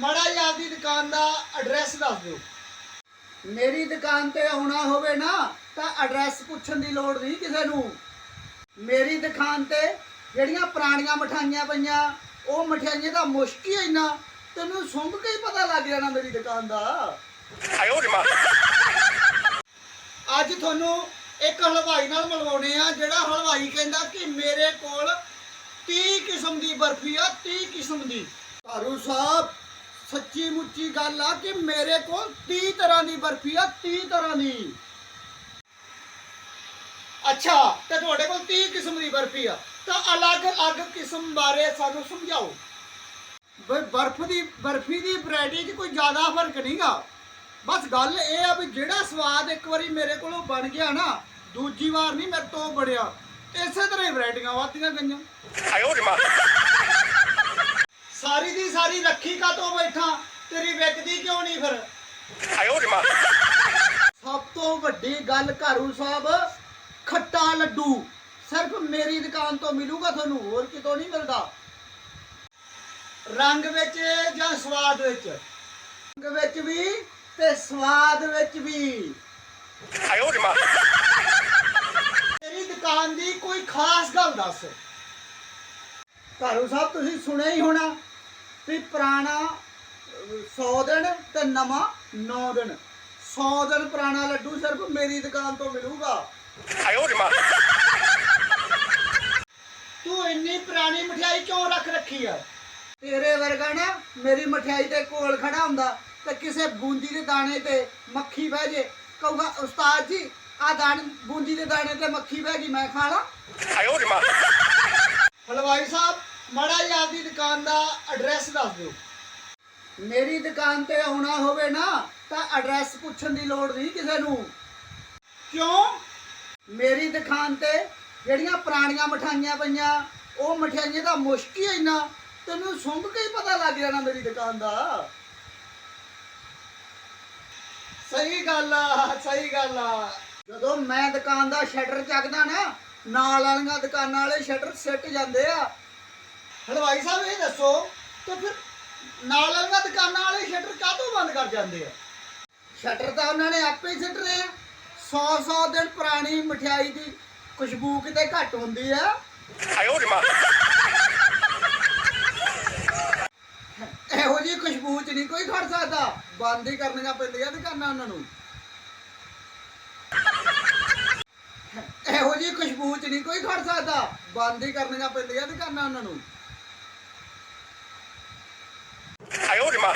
ਮਾੜਾ ਜਿਹਾ ਆਪਦੀ ਦੁਕਾਨ ਦਾ ਐਡਰੈਸ ਦੱਸ ਦਿਓ ਮੇਰੀ ਦੁਕਾਨ ਤੇ ਆਉਣਾ ਹੋਵੇ ਨਾ ਤਾਂ ਐਡਰੈਸ ਪੁੱਛਣ ਦੀ ਲੋੜ ਨਹੀਂ ਕਿਸੇ ਨੂੰ ਮੇਰੀ ਦੁਕਾਨ ਤੇ ਜਿਹੜੀਆਂ ਪੁਰਾਣੀਆਂ ਮਠਾਈਆਂ ਪਈਆਂ ਉਹ ਮਠਿਆਈਆਂ ਦਾ ਮੁਸ਼ਕ ਹੀ ਇੰਨਾ ਤੈਨੂੰ ਸੁੰਘ ਕੇ ਹੀ ਪਤਾ ਲੱਗ ਜਾਣਾ ਮੇਰੀ ਦੁਕਾਨ ਦਾ 哎呦我的妈！ ਅੱਜ ਤੁਹਾਨੂੰ ਇੱਕ ਹਲਵਾਈ ਨਾਲ ਮਿਲਵਾਉਣੇ ਆ ਜਿਹੜਾ ਹਲਵਾਈ ਕਹਿੰਦਾ ਕਿ ਮੇਰੇ ਕੋਲ 30 ਕਿਸਮ ਦੀ ਬਰਫੀ ਆ 30 ਕਿਸਮ ਦੀ ਧਾਰੂ ਸਾਹਿਬ ਸੱਚੀ ਮੁੱਚੀ ਗੱਲ ਆ ਕਿ ਮੇਰੇ ਕੋਲ 30 ਤਰ੍ਹਾਂ ਦੀ ਬਰਫੀ ਆ 30 ਤਰ੍ਹਾਂ ਦੀ। ਅੱਛਾ, ਤੇ ਤੁਹਾਡੇ ਕੋਲ 30 ਕਿਸਮ ਦੀ ਬਰਫੀ ਆ। ਤਾਂ ਅਲੱਗ-ਅਲੱਗ ਕਿਸਮ ਬਾਰੇ ਸਾਨੂੰ ਸਮਝਾਓ। ਬਈ ਬਰਫ ਦੀ, ਬਰਫੀ ਦੀ ਵੈਰਾਈਟੀ 'ਚ ਕੋਈ ਜ਼ਿਆਦਾ ਫ਼ਰਕ ਨਹੀਂਗਾ ਬਸ ਗੱਲ ਇਹ ਆ ਵੀ ਜਿਹੜਾ ਸਵਾਦ ਇੱਕ ਵਾਰੀ ਮੇਰੇ ਕੋਲੋਂ ਬਣ ਗਿਆ ਨਾ, ਦੂਜੀ ਵਾਰ ਨਹੀਂ ਮੇਰੇ ਤੋਂ ਬੜਿਆ ਇਸੇ ਤਰ੍ਹਾਂ ਹੀ ਵੈਰਾਈਟੀਆਂ ਵਾਧੀਆਂ ਗਈਆਂ। ਆਇਓ ਜਮਾ। ਸਾਰੀ ਰੱਖੀ ਕਾਤੋਂ ਬੈਠਾ? ਤੇਰੀ ਵਿਕਦੀ ਕਿਉਂ ਨਹੀਂ ਫਿਰ? ਆਇਓ ਰਿਮਾ ਸਭ ਤੋਂ ਵੱਡੀ ਗੱਲ ਘਰੂ ਸਾਹਿਬ ਖੱਟਾ ਲੱਡੂ। ਸਿਰਫ ਮੇਰੀ ਦੁਕਾਨ ਤੋਂ ਮਿਲੂਗਾ ਤੁਹਾਨੂੰ ਹੋਰ ਕਿਤੋਂ ਨਹੀਂ ਮਿਲਦਾ। ਰੰਗ ਵਿੱਚ ਜਾਂ ਸਵਾਦ ਵਿੱਚ? ਰੰਗ ਵਿੱਚ ਵੀ ਤੇ ਸਵਾਦ ਵਿੱਚ ਵੀ। ਆਇਓ ਰਿਮਾ ਤੇਰੀ ਦੁਕਾਨ ਦੀ ਕੋਈ ਖਾਸ ਗੱਲ ਦੱਸ। ਘਰੂ ਸਾਹਿਬ ਤੁਸੀਂ ਸੁਣਿਆ ਹੀ ਹੋਣਾ। ਵੀ ਪੁਰਾਣਾ 100 ਦਿਨ ਤੇ ਨਵਾਂ 9 ਦਿਨ। 100 ਦਿਨ ਪੁਰਾਣਾ ਲੱਡੂ ਸਿਰਫ ਮੇਰੀ ਦੁਕਾਨ ਤੋਂ ਮਿਲੂਗਾ। ਆਇਓ ਜਮਾ ਤੂੰ ਇੰਨੀ ਪੁਰਾਣੀ ਮਠਿਆਈ ਕਿਉਂ ਰੱਖ ਰੱਖੀ ਆ? ਤੇਰੇ ਵਰਗਾ ਨਾ ਮੇਰੀ ਮਠਿਆਈ ਤੇ ਕੋਲ ਖੜਾ ਹੁੰਦਾ ਤੇ ਕਿਸੇ ਬੂੰਦੀ ਦੇ ਦਾਣੇ ਤੇ ਮੱਖੀ ਬਹਿ ਜੇ। ਕਹੂਗਾ ਉਸਤਾਦ ਜੀ ਆ ਦਾਣ ਬੂੰਦੀ ਦੇ ਦਾਣੇ ਤੇ ਮੱਖੀ ਬਹਿ ਗਈ ਮੈਂ ਖਾਣਾ ਆਇਓ ਜਮਾ ਹਲਵਾਈ ਸਾਹਿਬ ਮਾੜਾ ਜਿਹਾ ਆਪਦੀ ਦੁਕਾਨ ਦਾ ਐਡਰੈਸ ਦੱਸ ਦਿਓ। ਮੇਰੀ ਦੁਕਾਨ ਤੇ ਆਉਣਾ ਹੋਵੇ ਨਾ ਤਾਂ ਐਡਰੈਸ ਪੁੱਛਣ ਦੀ ਲੋੜ ਨਹੀਂ ਕਿਸੇ ਨੂੰ। ਕਿਉਂ? ਮੇਰੀ ਦੁਕਾਨ ਤੇ ਜਿਹੜੀਆਂ ਪੁਰਾਣੀਆਂ ਮਠਾਈਆਂ ਪਈਆਂ ਉਹ ਮਠਿਆਈਆਂ ਦਾ ਮੁਸ਼ਕ ਹੀ ਇੰਨਾ ਤੈਨੂੰ ਸੁੰਘ ਕੇ ਹੀ ਪਤਾ ਲੱਗ ਜਾਣਾ ਮੇਰੀ ਦੁਕਾਨ ਦਾ। ਸਹੀ ਗੱਲ ਆ ਸਹੀ ਗੱਲ ਆ। ਜਦੋਂ ਮੈਂ ਦੁਕਾਨ ਦਾ ਸ਼ਟਰ ਚੱਕਦਾ ਨਾ ਨਾਲ ਵਾਲੀਆਂ ਦੁਕਾਨਾਂ ਵਾਲੇ ਸ਼ਟਰ ਸਿੱਟ ਜਾਂਦੇ ਆ ਹਲਵਾਈ ਸਾਹਿਬ ਇਹ ਦੱਸੋ ਕਿ ਫਿਰ ਨਾਲ ਵਾਲੀਆਂ ਦੁਕਾਨਾਂ ਵਾਲੇ ਸ਼ਟਰ ਕਾਹਤੋਂ ਬੰਦ ਕਰ ਜਾਂਦੇ ਆ? ਸ਼ਟਰ ਤਾਂ ਉਹਨਾਂ ਨੇ ਆਪੇ ਹੀ ਸਿੱਟ ਰਹੇ ਆ। 100-100 ਦਿਨ ਪੁਰਾਣੀ ਮਠਿਆਈ ਦੀ ਖੁਸ਼ਬੂ ਕਿਤੇ ਘੱਟ ਹੁੰਦੀ ਆ। ਆਇਓ ਜਮਾ। ਇਹੋ ਜੀ ਖੁਸ਼ਬੂ 'ਚ ਨਹੀਂ ਕੋਈ ਖੜ ਸਕਦਾ। ਬੰਦ ਹੀ ਕਰਨੀਆਂ ਪੈਂਦੀਆਂ ਦੁਕਾਨਾਂ ਉਹਨਾਂ ਨੂੰ। ਇਹੋ ਜੀ ਖੁਸ਼ਬੂ 'ਚ ਨਹੀਂ ਕੋਈ ਖੜ ਸਕਦਾ। ਬੰਦ ਹੀ ਕਰਨੀਆਂ ਪੈਂਦੀਆਂ ਦੁਕਾਨਾਂ ਉਹਨਾਂ ਨੂੰ। 哎呦我的妈